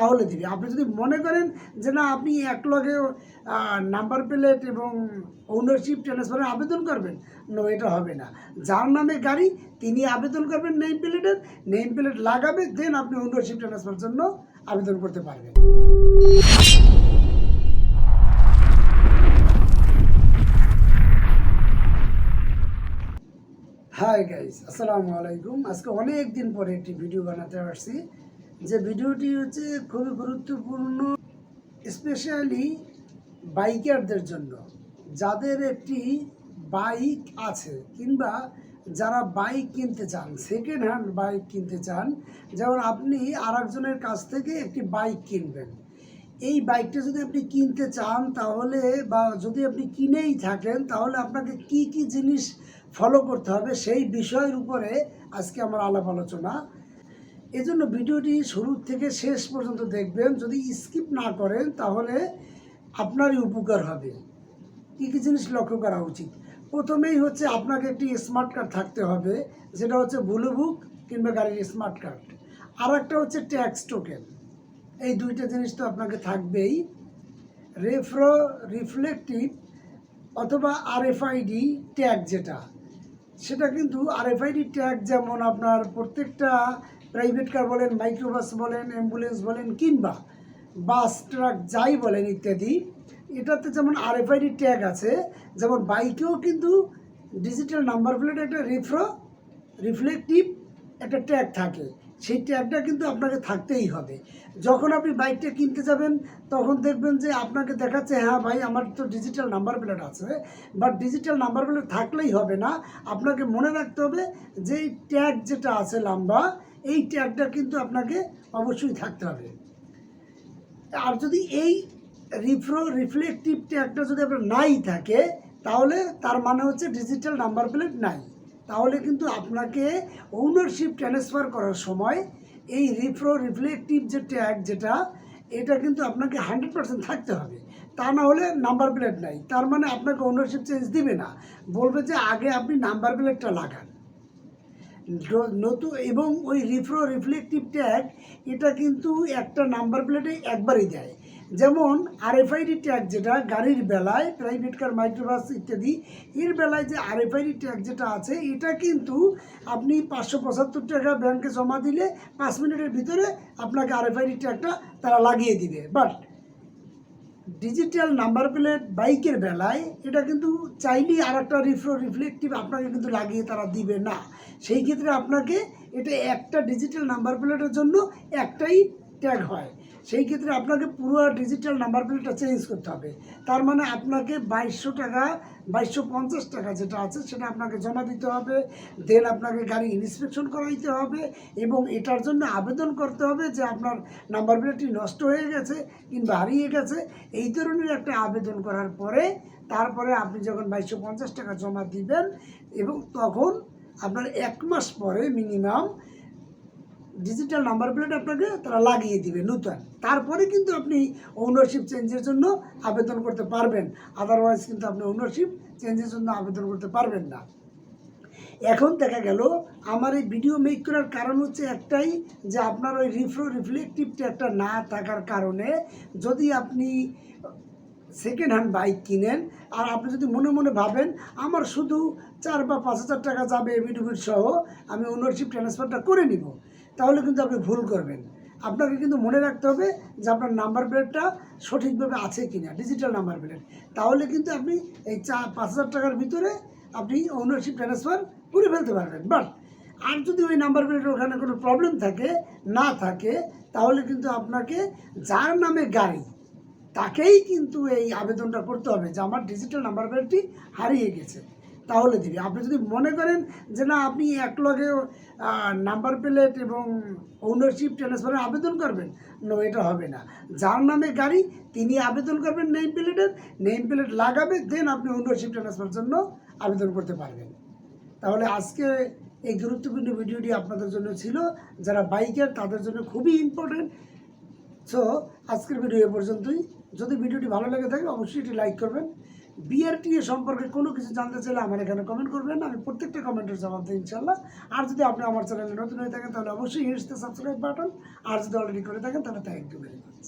তাহলে দিবে। আপনি যদি মনে করেন যে না, আপনি এক লগে নাম্বার প্লেট এবং ওনারশিপ ট্রান্সফারের আবেদন করবেন নো এটা হবে না। যার নামে গাড়ি, তিনি আবেদন করবেন নেম প্লেটের নেম প্লেট লাগাবে দেন আপনি ওনারশিপ ট্রান্সফার জন্য আবেদন করতে পারবেন। হাই গাইস আসসালামু আলাইকুম। আজকে অনেক দিন পরে একটি ভিডিও বানাতে আসছি। যে ভিডিওটি হচ্ছে খুবই গুরুত্বপূর্ণ স্পেশালি বাইকারদের জন্য। যাদের একটি বাইক আছে কিংবা যারা বাইক কিনতে চান সেকেন্ড হ্যান্ড বাইক কিনতে চান, যেমন আপনি আর একজনের কাছ থেকে একটি বাইক কিনবেন। এই বাইকটা যদি আপনি কিনতে চান তাহলে বা যদি আপনি কিনেই থাকেন, তাহলে আপনাকে কি কি জিনিস ফলো করতে হবে সেই বিষয়ের উপরে আজকে আমার আলাপ আলোচনা এজন্য ভিডিওটি শুরু থেকে শেষ পর্যন্ত দেখবেন। যদি স্কিপ না করেন, তাহলে আপনারই উপকার হবে। কী কী জিনিস লক্ষ্য করা উচিত? প্রথমেই হচ্ছে আপনাকে একটি স্মার্ট কার্ড থাকতে হবে। যেটা হচ্ছে ব্লু বুক কিংবা গাড়ির স্মার্ট কার্ড আর একটা হচ্ছে ট্যাক্স টোকেন এই দুইটা জিনিস তো আপনাকে থাকবেই। রেফ্রো রিফ্লেকটিভ অথবা আরএফআইডি ট্যাগ যেটা। সেটা কিন্তু আরএফআইডি ট্যাগ যেমন আপনার প্রত্যেকটা প্রাইভেট কার বলেন, মাইক্রোবাস বলেন, অ্যাম্বুলেন্স বলেন, কিংবা বাস, ট্রাক, যাই বলেন ইত্যাদি, এটাতে যেমন আরএফআইডি ট্যাগ আছে, যেমন বাইকেও কিন্তু ডিজিটাল নাম্বার প্লেট একটা রিফ্রো রিফ্লেকটিভ একটা ট্যাগ থাকে। সেই ট্যাগটা কিন্তু আপনাকে থাকতেই হবে। যখন আপনি বাইকটা কিনতে যাবেন, তখন দেখবেন যে আপনাকে দেখাচ্ছে হ্যাঁ ভাই, আমার তো ডিজিটাল নাম্বার প্লেট আছে বাট ডিজিটাল নাম্বার প্লেট থাকলেই হবে না। আপনাকে মনে রাখতে হবে যে ট্যাগ যেটা আছে লম্বা এই ট্যাগটা কিন্তু আপনাকে অবশ্যই থাকতে হবে। আর যদি এই রিফ্রো, রিফ্লেকটিভ ট্যাগটা যদি আপনার নাই থাকে, তাহলে তার মানে হচ্ছে ডিজিটাল নাম্বার প্লেট নাই। তাহলে কিন্তু আপনাকে ওনারশিপ ট্রান্সফার করার সময় এই রিফ্রো, রিফ্লেকটিভ যে ট্যাগ যেটা, এটা কিন্তু আপনাকে হান্ড্রেড পার্সেন্ট থাকতে হবে। তা না হলে নাম্বার প্লেট নাই। তার মানে আপনাকে ওনারশিপ চেঞ্জ দিবে না। বলবে যে আগে আপনি নাম্বার প্লেটটা লাগান। নতুন এবং ওই রিফ্রো রিফ্লেকটিভ ট্যাগ এটা কিন্তু একটা নাম্বার প্লেটে একবারই দেয়। যেমন আর আরএফআইডি ট্যাগ যেটা, গাড়ির বেলায় প্রাইভেট কার মাইক্রোবাস ইত্যাদি, এর বেলায় যে আর আরএফআইডি ট্যাগ যেটা আছে, এটা কিন্তু আপনি পাঁচশো পঁচাত্তর টাকা ব্যাংকে জমা দিলে পাঁচ মিনিটের ভিতরে আপনাকে আর আরএফআইডি ট্যাগটা তারা লাগিয়ে দিবে। বাট ডিজিটাল নাম্বার প্লেট বাইকের বেলায়, এটা কিন্তু চাইলেই আর একটা রিফ্রো রিফ্লেকটিভ আপনাকে কিন্তু লাগিয়ে তারা দিবে না। সেই ক্ষেত্রে আপনাকে এটা একটা ডিজিটাল নাম্বার প্লেটের জন্য একটাই ট্যাগ হয়। সেই ক্ষেত্রে আপনাকে পুরো ডিজিটাল নাম্বার প্লেটটা চেঞ্জ করতে হবে। তার মানে আপনাকে বাইশশো টাকা, বাইশশো পঞ্চাশ টাকা যেটা আছে সেটা আপনাকে জমা দিতে হবে। দেন আপনাকে গাড়ি ইন্সপেকশন করাইতে হবে এবং এটার জন্য আবেদন করতে হবে যে আপনার নাম্বার প্লেটটি নষ্ট হয়ে গেছে কিংবা হারিয়ে গেছে। এই ধরনের একটা আবেদন করার পরে, তারপরে আপনি যখন বাইশশো পঞ্চাশ টাকা জমা দিবেন এবং তখন আপনার এক মাস পরে মিনিমাম ডিজিটাল নাম্বার প্লেট আপনাকে তারা লাগিয়ে দিবে নূতন। তারপরে কিন্তু আপনি ওনারশিপ চেঞ্জের জন্য আবেদন করতে পারবেন। আদারওয়াইজ কিন্তু আপনি ওনারশিপ চেঞ্জের জন্য আবেদন করতে পারবেন না। এখন দেখা গেল, আমার এই ভিডিও মেক করার কারণ হচ্ছে একটাই যে আপনার ওই রিফ্রো রিফ্লেকটিভ একটা না থাকার কারণে যদি আপনি সেকেন্ড হ্যান্ড বাইক কিনেন। আর আপনি যদি মনে মনে ভাবেন, আমার শুধু চার বা পাঁচ হাজার টাকা যাবে এবিডুবিট সহ, আমি ওনারশিপ ট্রান্সফারটা করে নিব, তাহলে কিন্তু আপনি ভুল করবেন। আপনাকে কিন্তু মনে রাখতে হবে যে আপনার নাম্বার প্লেটটা সঠিকভাবে আছে কি না ডিজিটাল নাম্বার প্লেট তাহলে কিন্তু আপনি এই চা পাঁচ হাজার টাকার ভিতরে আপনি ওনারশিপ ট্রান্সফার করে ফেলতে পারবেন। বাট আর যদি ওই নাম্বার প্লেটের ওখানে কোনো প্রবলেম থাকে, না থাকে, তাহলে কিন্তু আপনাকে যার নামে গাড়ি তাকেই কিন্তু এই আবেদনটা করতে হবে যে আমার ডিজিটাল নাম্বার প্লেটটি হারিয়ে গেছে। তাহলে দিবে। আপনি যদি মনে করেন যে না, আপনি এক লগে নাম্বার প্লেট এবং ওনারশিপ ট্রান্সফারের আবেদন করবেন নো এটা হবে না। যার নামে গাড়ি, তিনি আবেদন করবেন নেম প্লেটের নেম প্লেট লাগাবে দেন আপনি ওনারশিপ ট্রান্সফারের জন্য আবেদন করতে পারবেন। তাহলে আজকে এই গুরুত্বপূর্ণ ভিডিওটি আপনাদের জন্য ছিল। যারা বাইকার তাদের জন্য খুবই ইম্পর্টেন্ট সো আজকের ভিডিও এ পর্যন্তই। যদি ভিডিওটি ভালো লাগে থাকে, অবশ্যই এটি লাইক করবেন। বিআরটি সম্পর্কে কোনো কিছু জানতে চাইলে আমার এখানে কমেন্ট করবেন। আমি প্রত্যেকটা কমেন্টের জবাব দিই ইনশাল্লাহ আর যদি আপনি আমার চ্যানেলে নতুন হয়ে থাকেন, তাহলে অবশ্যই হিটস সাবস্ক্রাইব বাটন আর যদি অলরেডি করে থাকেন, তাহলে থ্যাংক ইউ ভেরি মাচ